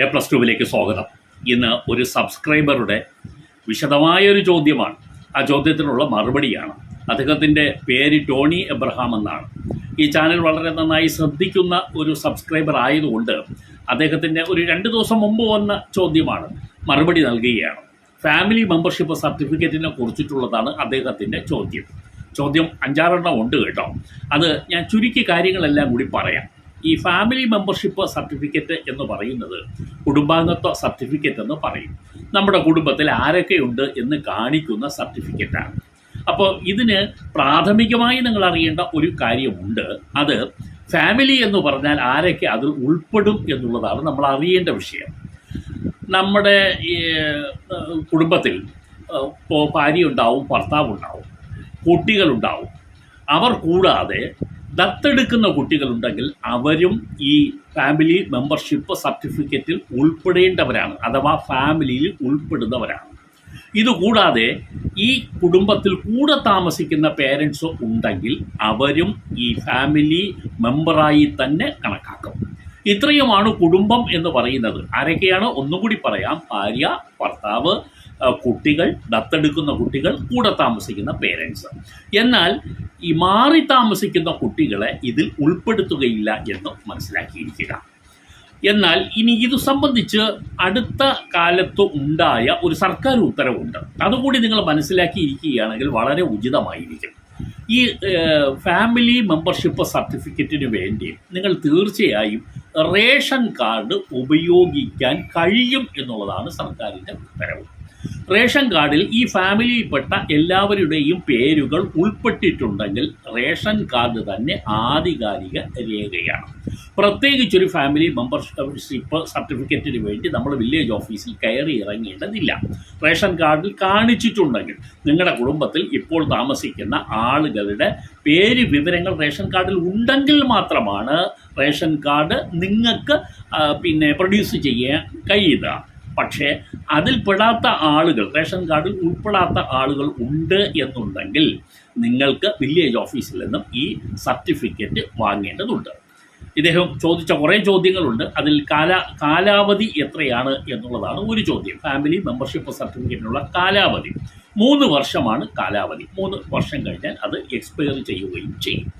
A plus ടുവിലേക്ക് സ്വാഗതം. ഇന്ന് ഒരു സബ്സ്ക്രൈബറുടെ വിശദമായൊരു ചോദ്യമാണ്. ആ ചോദ്യത്തിനുള്ള മറുപടിയാണ്. അദ്ദേഹത്തിന്റെ പേര് ടോണി എബ്രഹാം എന്നാണ്. ഈ ചാനൽ വളരെ നന്നായി ശ്രദ്ധിക്കുന്ന ഒരു സബ്സ്ക്രൈബർ ആയതുകൊണ്ട് അദ്ദേഹത്തിന്റെ ഒരു രണ്ട് ദിവസം മുമ്പ് വന്ന ചോദ്യമാണ് മറുപടി നൽകുകയാണ്. ഫാമിലി മെമ്പർഷിപ്പ് സർട്ടിഫിക്കറ്റിനെ കുറിച്ചിട്ടുള്ളതാണ് അദ്ദേഹത്തിന്റെ ചോദ്യം. ചോദ്യം അഞ്ചാറെണ്ണം ഉണ്ട് കേട്ടോ. അത് ഞാൻ ചുരുക്കി കാര്യങ്ങളെല്ലാം കൂടി പറയാം. ഈ ഫാമിലി മെമ്പർഷിപ്പ് സർട്ടിഫിക്കറ്റ് എന്ന് പറയുന്നത് കുടുംബാംഗത്വ സർട്ടിഫിക്കറ്റ് എന്ന് പറയും. നമ്മുടെ കുടുംബത്തിൽ ആരൊക്കെയുണ്ട് എന്ന് കാണിക്കുന്ന സർട്ടിഫിക്കറ്റാണ് അപ്പോൾ ഇതിന് പ്രാഥമികമായി നിങ്ങൾ അറിയേണ്ട ഒരു കാര്യമുണ്ട്. അത് ഫാമിലി എന്ന് പറഞ്ഞാൽ ആരൊക്കെ അതിൽ ഉൾപ്പെടും എന്നുള്ളതാണ് നമ്മൾ അറിയേണ്ട വിഷയം. നമ്മുടെ കുടുംബത്തിൽ ഇപ്പോൾ ഭാര്യ ഉണ്ടാവും ഭർത്താവ് ഉണ്ടാവും കുട്ടികളുണ്ടാവും അവർ കൂടാതെ ദത്തെടുക്കുന്ന കുട്ടികളുണ്ടെങ്കിൽ അവരും ഈ ഫാമിലി മെമ്പർഷിപ്പ് സർട്ടിഫിക്കറ്റിൽ ഉൾപ്പെടേണ്ടവരാണ് അഥവാ ഫാമിലിയിൽ ഉൾപ്പെടുന്നവരാണ്. ഇതുകൂടാതെ ഈ കുടുംബത്തിൽ കൂടെ താമസിക്കുന്ന പേരൻസ് ഉണ്ടെങ്കിൽ അവരും ഈ ഫാമിലി മെമ്പറായി തന്നെ കണക്കാക്കും. ഇത്രയുമാണ് കുടുംബം എന്ന് പറയുന്നത്. ആരൊക്കെയാണ്? ഒന്നും കൂടി പറയാം. ഭാര്യ ഭർത്താവ് കുട്ടികൾ ദത്തെടുക്കുന്ന കുട്ടികൾ കൂടെ താമസിക്കുന്ന പേരൻസ് എന്നാൽ ഈ മാറി താമസിക്കുന്ന കുട്ടികളെ ഇതിൽ ഉൾപ്പെടുത്തുകയില്ല എന്ന് മനസ്സിലാക്കിയിരിക്കുക. എന്നാൽ ഇനി ഇത് സംബന്ധിച്ച് അടുത്ത കാലത്ത് ഉണ്ടായ ഒരു സർക്കാർ ഉത്തരവുണ്ട്. അതുകൂടി നിങ്ങൾ മനസ്സിലാക്കിയിരിക്കുകയാണെങ്കിൽ വളരെ ഉചിതമായിരിക്കും. ഈ ഫാമിലി മെമ്പർഷിപ്പ് സർട്ടിഫിക്കറ്റിന് വേണ്ടി നിങ്ങൾ തീർച്ചയായും റേഷൻ കാർഡ് ഉപയോഗിക്കാൻ കഴിയും എന്നുള്ളതാണ് സർക്കാരിന്റെ ഉത്തരവ്. റേഷൻ കാർഡിൽ ഈ ഫാമിലിയിൽപ്പെട്ട എല്ലാവരുടെയും പേരുകൾ ഉൾപ്പെട്ടിട്ടുണ്ടെങ്കിൽ റേഷൻ കാർഡ് തന്നെ ആധികാരിക രേഖയാണ്. പ്രത്യേകിച്ചൊരു ഫാമിലി മെമ്പർഷിപ്പ് സർട്ടിഫിക്കറ്റിന് വേണ്ടി നമ്മൾ വില്ലേജ് ഓഫീസിൽ കയറി ഇറങ്ങേണ്ടതില്ല. റേഷൻ കാർഡിൽ കാണിച്ചിട്ടുണ്ടെങ്കിൽ നിങ്ങളുടെ കുടുംബത്തിൽ ഇപ്പോൾ താമസിക്കുന്ന ആളുകളുടെ പേര് വിവരങ്ങൾ റേഷൻ കാർഡിൽ ഉണ്ടെങ്കിൽ മാത്രമാണ് റേഷൻ കാർഡ് നിങ്ങൾക്ക് പിന്നെ പ്രൊഡ്യൂസ് ചെയ്യാൻ കഴിയുക. പക്ഷേ അതിൽ പെടാത്ത ആളുകൾ റേഷൻ കാർഡിൽ ഉൾപ്പെടാത്ത ആളുകൾ ഉണ്ട് എന്നുണ്ടെങ്കിൽ നിങ്ങൾക്ക് വില്ലേജ് ഓഫീസിൽ നിന്നും ഈ സർട്ടിഫിക്കറ്റ് വാങ്ങേണ്ടതുണ്ട്. ഇദ്ദേഹം ചോദിച്ച കുറേ ചോദ്യങ്ങളുണ്ട്. അതിൽ കാല കാലാവധി എത്രയാണ് എന്നുള്ളതാണ് ഒരു ചോദ്യം. ഫാമിലി മെമ്പർഷിപ്പ് സർട്ടിഫിക്കറ്റിനുള്ള കാലാവധി. മൂന്ന് വർഷമാണ് കാലാവധി. മൂന്ന് വർഷം കഴിഞ്ഞാൽ അത് എക്സ്പയർ ചെയ്യുകയും ചെയ്യും.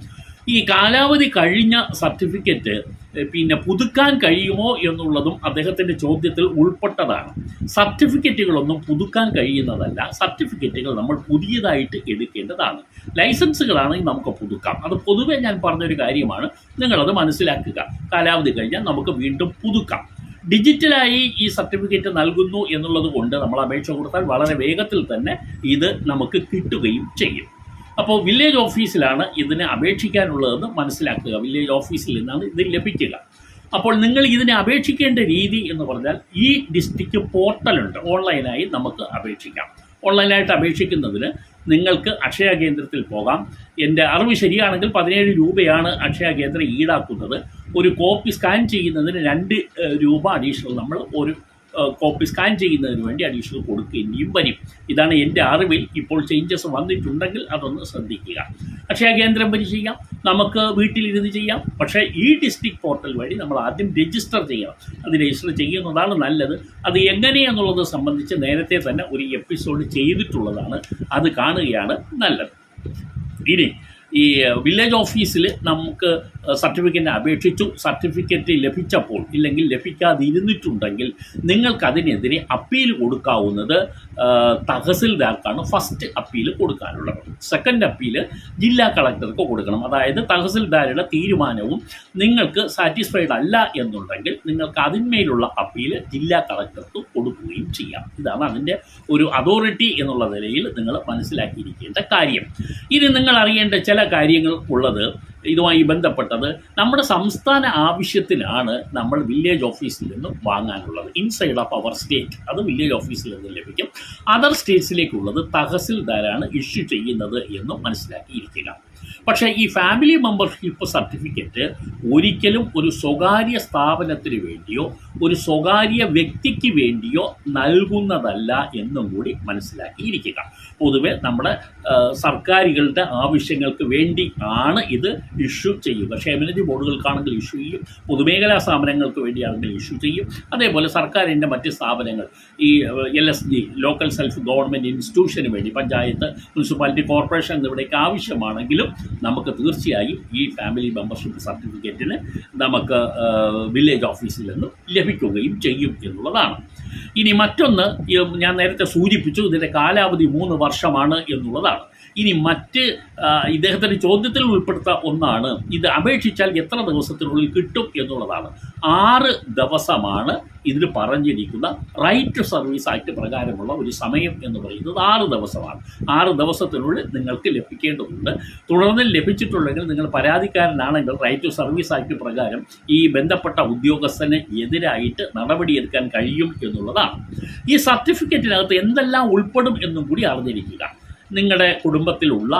ഈ കാലാവധി കഴിഞ്ഞ സർട്ടിഫിക്കറ്റ് പിന്നെ പുതുക്കാൻ കഴിയുമോ എന്നുള്ളതും അദ്ദേഹത്തിന്റെ ചോദ്യത്തിൽ ഉൾപ്പെട്ടതാണ്. സർട്ടിഫിക്കറ്റുകളൊന്നും പുതുക്കാൻ കഴിയുന്നതല്ല. സർട്ടിഫിക്കറ്റുകൾ നമ്മൾ പുതിയതായിട്ട് എടുക്കേണ്ടതാണ്. ലൈസൻസുകളാണെങ്കിൽ നമുക്ക് പുതുക്കാം. അത് പൊതുവേ ഞാൻ പറഞ്ഞൊരു കാര്യമാണ്. നിങ്ങളത് മനസ്സിലാക്കുക. കാലാവധി കഴിഞ്ഞാൽ നമുക്ക് വീണ്ടും പുതുക്കാം. ഡിജിറ്റലായി ഈ സർട്ടിഫിക്കറ്റ് നൽകുന്നു എന്നുള്ളത് കൊണ്ട് നമ്മൾ അപേക്ഷ കൊടുത്താൽ വളരെ വേഗത്തിൽ തന്നെ ഇത് നമുക്ക് കിട്ടുകയും ചെയ്യും. അപ്പോൾ വില്ലേജ് ഓഫീസിലാണ് ഇതിന് അപേക്ഷിക്കാനുള്ളതെന്ന് മനസ്സിലാക്കുക. വില്ലേജ് ഓഫീസിൽ നിന്നാണ് ഇത് ലഭിക്കുക. അപ്പോൾ നിങ്ങൾ ഇതിനെ അപേക്ഷിക്കേണ്ട രീതി എന്ന് പറഞ്ഞാൽ ഈ ഡിസ്ട്രിക്റ്റ് പോർട്ടലുണ്ട് ഓൺലൈനായി നമുക്ക് അപേക്ഷിക്കാം. ഓൺലൈനായിട്ട് അപേക്ഷിക്കുന്നതിന് നിങ്ങൾക്ക് അക്ഷയ കേന്ദ്രത്തിൽ പോകാം. എന്റെ അറിവ് ശരിയാണെങ്കിൽ പതിനേഴ് രൂപയാണ് അക്ഷയ കേന്ദ്രം ഈടാക്കുന്നത്. ഒരു കോപ്പി സ്കാൻ ചെയ്യുന്നതിന് രണ്ട് രൂപ അഡീഷണൽ നമ്മൾ ഒരു കോപ്പി സ്കാൻ ചെയ്യുന്നതിന് വേണ്ടി അഡീഷണൽ കൊടുക്കേണ്ടിയും വരും. ഇതാണ് എന്റെ അറിവിൽ ഇപ്പോൾ ചേഞ്ചസ് വന്നിട്ടുണ്ടെങ്കിൽ അതൊന്ന് ശ്രദ്ധിക്കുക. അക്ഷയ കേന്ദ്രം വഴി ചെയ്യാം നമുക്ക് വീട്ടിലിരുന്ന് ചെയ്യാം. പക്ഷേ ഈ ഡിസ്ട്രിക്ട് പോർട്ടൽ വഴി നമ്മൾ ആദ്യം രജിസ്റ്റർ ചെയ്യണം. അത് രജിസ്റ്റർ ചെയ്യുന്നതാണ് നല്ലത്. അത് എങ്ങനെയെന്നുള്ളത് സംബന്ധിച്ച് നേരത്തെ തന്നെ ഒരു എപ്പിസോഡ് ചെയ്തിട്ടുള്ളതാണ്. അത് കാണുകയാണ് നല്ലത്. ഇനി ഈ വില്ലേജ് ഓഫീസിൽ നമുക്ക് സർട്ടിഫിക്കറ്റിനെ അപേക്ഷിച്ചു. സർട്ടിഫിക്കറ്റ് ലഭിച്ചപ്പോൾ ഇല്ലെങ്കിൽ ലഭിക്കാതിരുന്നിട്ടുണ്ടെങ്കിൽ നിങ്ങൾക്കതിനെതിരെ അപ്പീൽ കൊടുക്കാവുന്നത് തഹസിൽദാർക്കാണ് ഫസ്റ്റ് അപ്പീൽ കൊടുക്കാനുള്ളത്. സെക്കൻഡ് അപ്പീൽ ജില്ലാ കളക്ടർക്ക് കൊടുക്കണം. അതായത് തഹസിൽദാരുടെ തീരുമാനവും നിങ്ങൾക്ക് സാറ്റിസ്ഫൈഡ് അല്ല എന്നുണ്ടെങ്കിൽ നിങ്ങൾക്ക് അതിന്മേലുള്ള അപ്പീൽ ജില്ലാ കളക്ടർക്ക് കൊടുക്കുകയും ചെയ്യാം. ഇതാണ് അതിന്റെ ഒരു അതോറിറ്റി എന്നുള്ള നിലയിൽ നിങ്ങൾ മനസ്സിലാക്കിയിരിക്കേണ്ട കാര്യം. ഇനി നിങ്ങൾ അറിയേണ്ട ചില കാര്യങ്ങൾ ഉള്ളത് ഇതുമായി ബന്ധപ്പെട്ടത് നമ്മുടെ സംസ്ഥാന ആവശ്യത്തിനാണ് നമ്മൾ വില്ലേജ് ഓഫീസിൽ നിന്നും വാങ്ങാനുള്ളത്. ഇൻസൈഡ് ഓഫ് അവർ സ്റ്റേറ്റ് അത് വില്ലേജ് ഓഫീസിൽ നിന്ന് ലഭിക്കും. അതർ സ്റ്റേറ്റ്സിലേക്കുള്ളത് തഹസിൽദാരാണ് ഇഷ്യൂ ചെയ്യുന്നത് എന്ന് മനസ്സിലാക്കിയിരിക്കുക. പക്ഷേ ഈ ഫാമിലി മെമ്പർഷിപ്പ് സർട്ടിഫിക്കറ്റ് ഒരിക്കലും ഒരു സ്വകാര്യ സ്ഥാപനത്തിന് വേണ്ടിയോ ഒരു സ്വകാര്യ വ്യക്തിക്ക് വേണ്ടിയോ നൽകുന്നതല്ല എന്നും കൂടി മനസ്സിലാക്കിയിരിക്കുക. പൊതുവെ നമ്മുടെ സർക്കാരുകളുടെ ആവശ്യങ്ങൾക്ക് വേണ്ടി ആണ് ഇത് ഇഷ്യൂ ചെയ്യുക. ക്ഷേമനിധി ബോർഡുകൾക്കാണെങ്കിൽ ഇഷ്യൂ ചെയ്യും. പൊതുമേഖലാ സ്ഥാപനങ്ങൾക്ക് വേണ്ടിയാണെങ്കിൽ ഇഷ്യൂ ചെയ്യും. അതേപോലെ സർക്കാരിന്റെ മറ്റ് സ്ഥാപനങ്ങൾ ഈ L S G local self government ഇൻസ്റ്റിറ്റ്യൂഷന് വേണ്ടി പഞ്ചായത്ത് മുനിസിപ്പാലിറ്റി കോർപ്പറേഷൻ എന്നിവിടേക്ക് ആവശ്യമാണെങ്കിലും നമുക്ക് തീർച്ചയായും ഈ ഫാമിലി മെമ്പർഷിപ്പ് സർട്ടിഫിക്കറ്റിന് നമുക്ക് വില്ലേജ് ഓഫീസിൽ നിന്ന് ലഭിക്കുകയും ചെയ്യും എന്നുള്ളതാണ്. ഇനി മറ്റൊന്ന് ഞാൻ നേരത്തെ സൂചിപ്പിച്ചു ഇതിന്റെ കാലാവധി മൂന്ന് വർഷമാണ് എന്നുള്ളതാണ്. ഇനി മറ്റ് ഇദ്ദേഹത്തിന്റെ ചോദ്യത്തിൽ ഉൾപ്പെടുത്ത ഒന്നാണ് ഇത് അപേക്ഷിച്ചാൽ എത്ര ദിവസത്തിനുള്ളിൽ കിട്ടും എന്നുള്ളതാണ്. ആറ് ദിവസമാണ് ഇതിൽ പറഞ്ഞിരിക്കുന്ന റൈറ്റ് ടു സർവീസ് ആക്ട് പ്രകാരമുള്ള ഒരു സമയം എന്ന് പറയുന്നത് ആറ് ദിവസമാണ്. ആറ് ദിവസത്തിനുള്ളിൽ നിങ്ങൾക്ക് ലഭിക്കേണ്ടതുണ്ട്. തുടർന്ന് ലഭിച്ചിട്ടുണ്ടെങ്കിൽ നിങ്ങൾ പരാതിക്കാരനാണെങ്കിൽ റൈറ്റ് ടു സർവീസ് ആക്ട് പ്രകാരം ഈ ബന്ധപ്പെട്ട ഉദ്യോഗസ്ഥന് എതിരായിട്ട് നടപടിയെടുക്കാൻ കഴിയും എന്നുള്ളതാണ്. ഈ സർട്ടിഫിക്കറ്റിനകത്ത് എന്തെല്ലാം ഉൾപ്പെടും എന്നും കൂടി അറിഞ്ഞിരിക്കുക. നിങ്ങളുടെ കുടുംബത്തിലുള്ള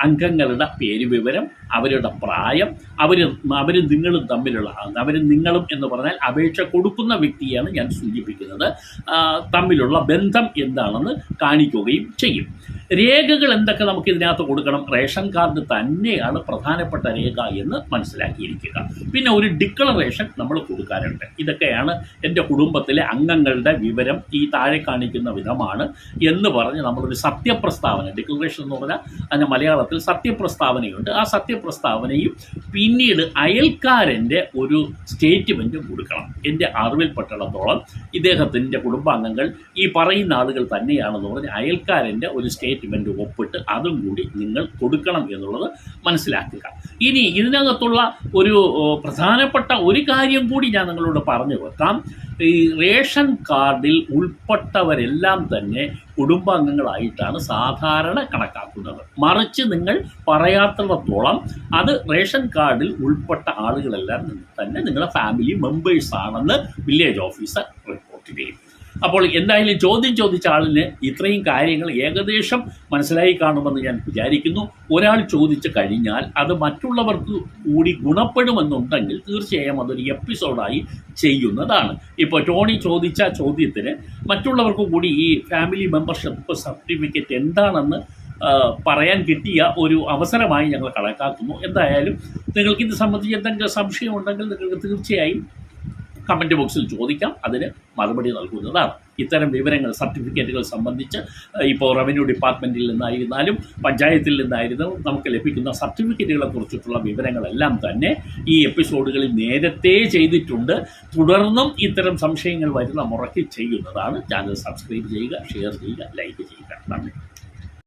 അംഗങ്ങളുടെ പേര് വിവരം അവരുടെ പ്രായം അവർ അവർ നിങ്ങളും തമ്മിലുള്ള അവർ നിങ്ങളും എന്ന് പറഞ്ഞാൽ അപേക്ഷ കൊടുക്കുന്ന വ്യക്തിയാണ് ഞാൻ സൂചിപ്പിക്കുന്നത്. തമ്മിലുള്ള ബന്ധം എന്താണെന്ന് കാണിക്കുകയും ചെയ്യും. രേഖകൾ എന്തൊക്കെ നമുക്ക് ഇതിനകത്ത് കൊടുക്കണം? റേഷൻ കാർഡ് തന്നെയാണ് പ്രധാനപ്പെട്ട രേഖ എന്ന് മനസ്സിലാക്കിയിരിക്കുക. പിന്നെ ഒരു ഡിക്ലറേഷൻ നമ്മൾ കൊടുക്കാറുണ്ട് ഇതൊക്കെയാണ് എന്റെ കുടുംബത്തിലെ അംഗങ്ങളുടെ വിവരം ഈ താഴെ കാണിക്കുന്ന വിധമാണ് എന്ന് പറഞ്ഞ് നമ്മളൊരു സത്യപ്രസ്താവന ഡിക്ലറേഷൻ എന്ന് പറഞ്ഞാൽ അതിന്റെ മലയാളത്തിൽ സത്യപ്രസ്താവനയുണ്ട്. ആ സത്യപ്രസ്താവനയും പിന്നീട് അയൽക്കാരന്റെ ഒരു സ്റ്റേറ്റ്മെന്റും കൊടുക്കണം. എന്റെ അറിവിൽപ്പെട്ടിടത്തോളം ഇദ്ദേഹത്തിന്റെ കുടുംബാംഗങ്ങൾ ഈ പറയുന്ന ആളുകൾ തന്നെയാണെന്ന് പറഞ്ഞ് അയൽക്കാരന്റെ ഒരു സ്റ്റേറ്റ്മെന്റ് ഒപ്പിട്ട് അതും കൂടി നിങ്ങൾ കൊടുക്കണം എന്നുള്ളത് മനസ്സിലാക്കുക. ഇനി ഇതിനകത്തുള്ള ഒരു പ്രധാനപ്പെട്ട ഒരു കാര്യം കൂടി ഞാൻ നിങ്ങളോട് പറഞ്ഞു വെക്കാം. ഈ റേഷൻ കാർഡിൽ ഉൾപ്പെട്ടവരെല്ലാം തന്നെ കുടുംബാംഗങ്ങളായിട്ടാണ് സാധാരണ കണക്കാക്കുന്നത്. മറിച്ച് നിങ്ങൾ പറയാത്തിടത്തോളം അത് റേഷൻ കാർഡിൽ ഉൾപ്പെട്ട ആളുകളെല്ലാം തന്നെ നിങ്ങളുടെ ഫാമിലി മെമ്പേഴ്സ് ആണെന്ന് വില്ലേജ് ഓഫീസർ റിപ്പോർട്ട് ചെയ്യും. അപ്പോൾ എന്തായാലും ചോദ്യം ചോദിച്ച ആളിന് ഇത്രയും കാര്യങ്ങൾ ഏകദേശം മനസ്സിലായി കാണുമെന്ന് ഞാൻ വിചാരിക്കുന്നു. ഒരാൾ ചോദിച്ചു കഴിഞ്ഞാൽ അത് മറ്റുള്ളവർക്ക് കൂടി ഗുണപ്പെടുമെന്നുണ്ടെങ്കിൽ തീർച്ചയായും അതൊരു എപ്പിസോഡായി ചെയ്യുന്നതാണ്. ഇപ്പോൾ ടോണി ചോദിച്ച ചോദ്യത്തിന് മറ്റുള്ളവർക്ക് കൂടി ഈ ഫാമിലി മെമ്പർഷിപ്പ് സർട്ടിഫിക്കറ്റ് എന്താണെന്ന് പറയാൻ കിട്ടിയ ഒരു അവസരമായി ഞങ്ങൾ കണക്കാക്കുന്നു. എന്തായാലും നിങ്ങൾക്ക് ഇത് സംബന്ധിച്ച് എന്തെങ്കിലും സംശയം ഉണ്ടെങ്കിൽ നിങ്ങൾക്ക് തീർച്ചയായും കമന്റ് ബോക്സിൽ ചോദിക്കാം. അതിന് മറുപടി നൽകുന്നതാണ്. ഇത്തരം വിവരങ്ങൾ സർട്ടിഫിക്കറ്റുകൾ സംബന്ധിച്ച് ഇപ്പോൾ റവന്യൂ ഡിപ്പാർട്ട്മെന്റിൽ നിന്നായിരുന്നാലും പഞ്ചായത്തിൽ നിന്നായിരുന്നാലും നമുക്ക് ലഭിക്കുന്ന സർട്ടിഫിക്കറ്റുകളെ കുറിച്ചിട്ടുള്ള വിവരങ്ങളെല്ലാം തന്നെ ഈ എപ്പിസോഡുകളിൽ നേരത്തെ ചെയ്തിട്ടുണ്ട്. തുടർന്നും ഇത്തരം സംശയങ്ങൾ വരുന്ന മുറയ്ക്ക് ചെയ്യുന്നതാണ്. ചാനൽ സബ്സ്ക്രൈബ് ചെയ്യുക ഷെയർ ചെയ്യുക ലൈക്ക് ചെയ്യുക. നന്ദി.